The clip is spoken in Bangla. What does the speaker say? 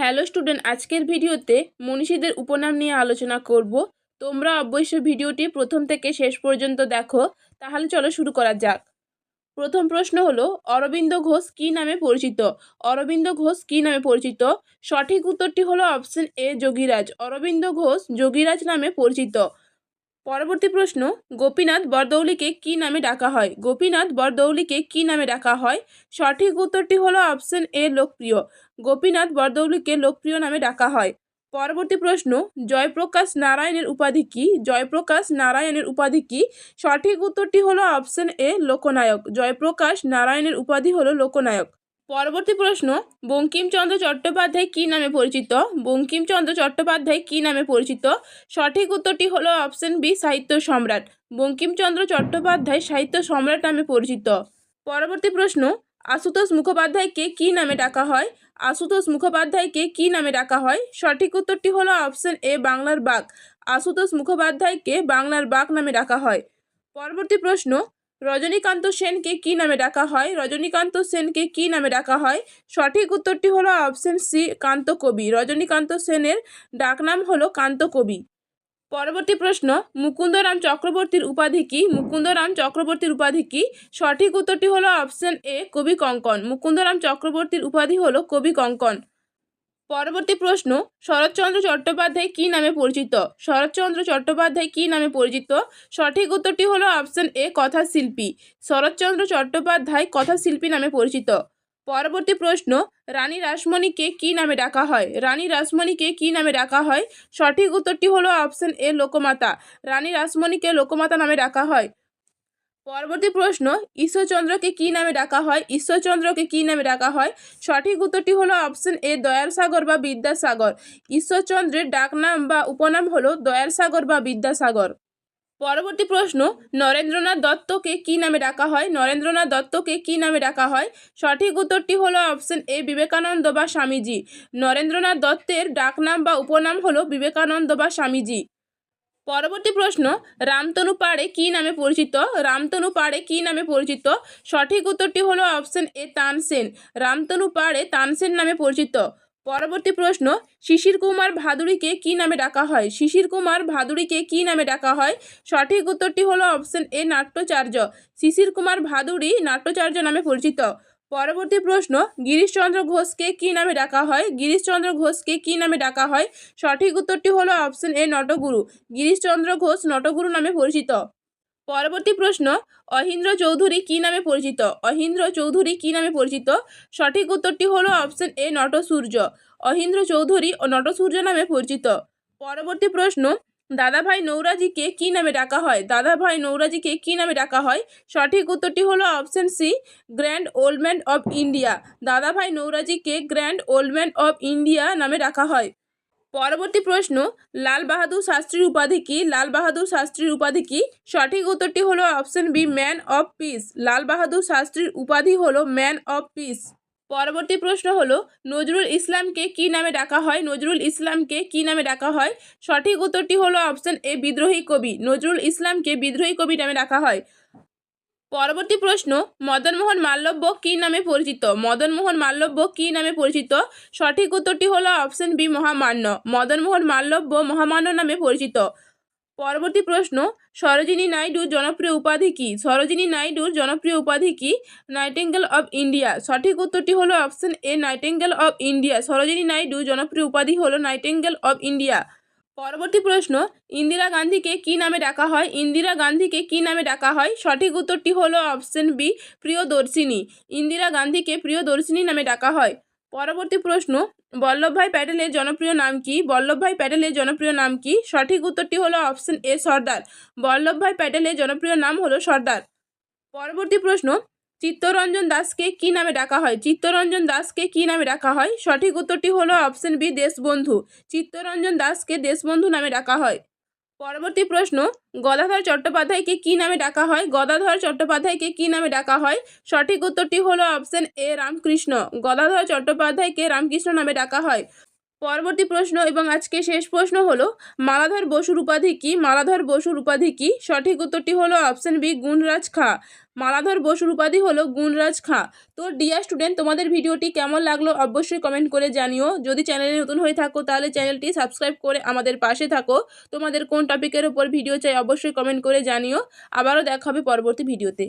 হ্যালো স্টুডেন্ট, আজকের ভিডিওতে মনীষীদের উপনাম নিয়ে আলোচনা করব। তোমরা অবশ্যই ভিডিওটি প্রথম থেকে শেষ পর্যন্ত দেখো, তাহলে চলো শুরু করা যাক। প্রথম প্রশ্ন হলো, অরবিন্দ ঘোষ কি নামে পরিচিত? অরবিন্দ ঘোষ কি নামে পরিচিত? সঠিক উত্তরটি হলো অপশন এ, যোগীরাজ। অরবিন্দ ঘোষ যোগীরাজ নামে পরিচিত। পরবর্তী প্রশ্ন, গোপীনাথ বরদৌলিকে কী নামে ডাকা হয়? গোপীনাথ বরদৌলিকে কী নামে ডাকা হয়? সঠিক উত্তরটি হলো অপশন এ, লোকপ্রিয়। গোপীনাথ বরদৌলিকে লোকপ্রিয় নামে ডাকা হয়। পরবর্তী প্রশ্ন, জয়প্রকাশ নারায়ণের উপাধি কী? জয়প্রকাশ নারায়ণের উপাধি কী? সঠিক উত্তরটি হলো অপশন এ, লোকনায়ক। জয়প্রকাশ নারায়ণের উপাধি হলো লোকনায়ক। পরবর্তী প্রশ্ন, বঙ্কিমচন্দ্র চট্টোপাধ্যায় কী নামে পরিচিত? বঙ্কিমচন্দ্র চট্টোপাধ্যায় কী নামে পরিচিত? সঠিক উত্তরটি হলো অপশন বি, সাহিত্য সম্রাট। বঙ্কিমচন্দ্র চট্টোপাধ্যায় সাহিত্য সম্রাট নামে পরিচিত। পরবর্তী প্রশ্ন, আশুতোষ মুখোপাধ্যায়কে কী নামে ডাকা হয়? আশুতোষ মুখোপাধ্যায়কে কী নামে ডাকা হয়? সঠিক উত্তরটি হলো অপশন এ, বাংলার বাঘ। আশুতোষ মুখোপাধ্যায়কে বাংলার বাঘ নামে ডাকা হয়। পরবর্তী প্রশ্ন রজনীকান্ত সেনকে কী নামে ডাকা হয়? রজনীকান্ত সেনকে কী নামে ডাকা হয়? সঠিক উত্তরটি হলো অপশন সি কান্ত কবি রজনীকান্ত সেনের ডাকনাম হলো কান্ত কবি পরবর্তী প্রশ্ন, মুকুন্দরাম চক্রবর্তীর উপাধি কী? মুকুন্দরাম চক্রবর্তীর উপাধি কী? সঠিক উত্তরটি হলো অপশন এ, কবি কঙ্কন। মুকুন্দরাম চক্রবর্তীর উপাধি হলো কবি কঙ্কন। পরবর্তী প্রশ্ন, শরৎচন্দ্র চট্টোপাধ্যায় কী নামে পরিচিত? শরৎচন্দ্র চট্টোপাধ্যায় কী নামে পরিচিত? সঠিক উত্তরটি হলো অপশন এ, কথাশিল্পী। শরৎচন্দ্র চট্টোপাধ্যায় কথাশিল্পী নামে পরিচিত। পরবর্তী প্রশ্ন, রানী রাসমণিকে কী নামে ডাকা হয়? রানী রাসমণিকে কী নামে ডাকা হয়? সঠিক উত্তরটি হলো অপশন এ, লোকমাতা। রানী রাসমণিকে লোকমাতা নামে ডাকা হয়। পরবর্তী প্রশ্ন, ঈশ্বরচন্দ্রকে কী নামে ডাকা হয়? ঈশ্বরচন্দ্রকে কী নামে ডাকা হয়? সঠিক উত্তরটি হলো অপশন এ দয়াল সাগর বা বিদ্যাসাগর। ঈশ্বরচন্দ্রের ডাকনাম বা উপনাম হলো দয়াল সাগর বা বিদ্যাসাগর। পরবর্তী প্রশ্ন, নরেন্দ্রনাথ দত্তকে কী নামে ডাকা হয়? নরেন্দ্রনাথ দত্তকে কী নামে ডাকা হয়? সঠিক উত্তরটি হলো অপশন এ, বিবেকানন্দ বা স্বামীজি। নরেন্দ্রনাথ দত্তের ডাকনাম বা উপনাম হলো বিবেকানন্দ বা স্বামীজি। পরবর্তী প্রশ্ন, রামতনু পাড়ে কী নামে পরিচিত? রামতনু পাড়ে কী নামে পরিচিত? সঠিক উত্তরটি হলো অপশন এ, তানসেন। রামতনু পাড়ে তানসেন নামে পরিচিত। পরবর্তী প্রশ্ন, শিশির কুমার ভাদুড়িকে কী নামে ডাকা হয়? শিশির কুমার ভাদুড়িকে কী নামে ডাকা হয়? সঠিক উত্তরটি হলো অপশন এ, নাট্যচার্য। শিশির কুমার ভাদুড়ি নাট্যচার্য নামে পরিচিত। পরবর্তী প্রশ্ন, গিরিশচন্দ্র ঘোষকে কী নামে ডাকা হয়? গিরিশচন্দ্র ঘোষকে কী নামে ডাকা হয়? সঠিক উত্তরটি হলো অপশন এ, নটগুরু। গিরিশচন্দ্র ঘোষ নটগুরু নামে পরিচিত। পরবর্তী প্রশ্ন, অহিন্দ্র চৌধুরী কী নামে পরিচিত? অহিন্দ্র চৌধুরী কী নামে পরিচিত? সঠিক উত্তরটি হলো অপশন এ, নটসূর্য। অহিন্দ্র চৌধুরী ও নটসূর্য নামে পরিচিত। পরবর্তী প্রশ্ন দাদাভাই নৌরাজিকে কী নামে ডাকা হয়? দাদাভাই নৌরাজিকে কী নামে ডাকা হয়? সঠিক উত্তরটি হলো option C, grand old man of India. Dadabhai নৌরাজিকে grand old man of India নামে ডাকা হয়। পরবর্তী প্রশ্ন, লাল বাহাদুর শাস্ত্রীর উপাধি কী? লাল বাহাদুর শাস্ত্রীর উপাধি কী? সঠিক উত্তরটি হলো option B, man of peace. Lal Bahadur শাস্ত্রীর উপাধি হলো ম্যান অফ পিস। পরবর্তী প্রশ্ন হলো, নজরুল ইসলামকে কী নামে ডাকা হয়? নজরুল ইসলামকে কী নামে ডাকা হয়? সঠিক উত্তরটি হলো অপশন এ, বিদ্রোহী কবি। নজরুল ইসলামকে বিদ্রোহী কবি নামে ডাকা হয়। পরবর্তী প্রশ্ন, মদনমোহন মাল্লব্য কী নামে পরিচিত? মদনমোহন মাল্লব্য কী নামে পরিচিত? সঠিক উত্তরটি হলো অপশন বি, মহামান্য। মদনমোহন মাল্লব্য মহামান্য নামে পরিচিত। পরবর্তী প্রশ্ন, সরোজিনী নাইডুর জনপ্রিয় উপাধি কী? সরোজিনী নাইডুর জনপ্রিয় উপাধি কী? Nightingale of India. সঠিক উত্তরটি হলো option A, nightingale of India. Sarojini Naidu জনপ্রিয় উপাধি হলো নাইটেঙ্গেল অফ ইন্ডিয়া। পরবর্তী প্রশ্ন, ইন্দিরা গান্ধীকে কী নামে ডাকা হয়? ইন্দিরা গান্ধীকে কী নামে ডাকা হয়? সঠিক উত্তরটি হলো অপশন বি, প্রিয়দর্শিনী। ইন্দিরা গান্ধীকে প্রিয়দর্শিনী নামে ডাকা হয়। পরবর্তী প্রশ্ন বল্লভভাই প্যাটেলের জনপ্রিয় নাম কি? বল্লভভাই প্যাটেলের জনপ্রিয় নাম কি? সঠিক উত্তরটি হলো অপশন এ, সর্দার। বল্লভভাই প্যাটেলের জনপ্রিয় নাম হলো সর্দার। পরবর্তী প্রশ্ন, চিত্তরঞ্জন দাসকে কী নামে ডাকা হয়? চিত্তরঞ্জন দাসকে কী নামে ডাকা হয়? সঠিক উত্তরটি হলো অপশন বি, দেশবন্ধু। চিত্তরঞ্জন দাসকে দেশবন্ধু নামে ডাকা হয়। পরবর্তী প্রশ্ন, গদাধর চট্টোপাধ্যায়কে কী নামে ডাকা হয়? গদাধর চট্টোপাধ্যায়কে কী নামে ডাকা হয়? সঠিক উত্তরটি হলো অপশন এ রামকৃষ্ণ। গদাধর চট্টোপাধ্যায়কে রামকৃষ্ণ নামে ডাকা হয়। পরবর্তী প্রশ্ন এবং আজকে শেষ প্রশ্ন হলো, মালাধর বসুর উপাধি কি? মালাধর বসুর উপাধি কি? সঠিক উত্তরটি হলো অপশন বি, গুণরাজ খাঁ। মালাধর বসুর উপাধি হলো গুণরাজ খাঁ। তো ডিয়ার স্টুডেন্ট তোমাদের ভিডিওটি কেমন লাগল অবশ্যই কমেন্ট করে জানিও। যদি চ্যানেলে নতুন হয়ে থাকো, তাহলে চ্যানেলটি সাবস্ক্রাইব করে আমাদের পাশে থাকো। তোমাদের কোন টপিকের উপর ভিডিও চাই, অবশ্যই কমেন্ট করে জানিও। আবারও দেখা হবে পরবর্তী ভিডিওতে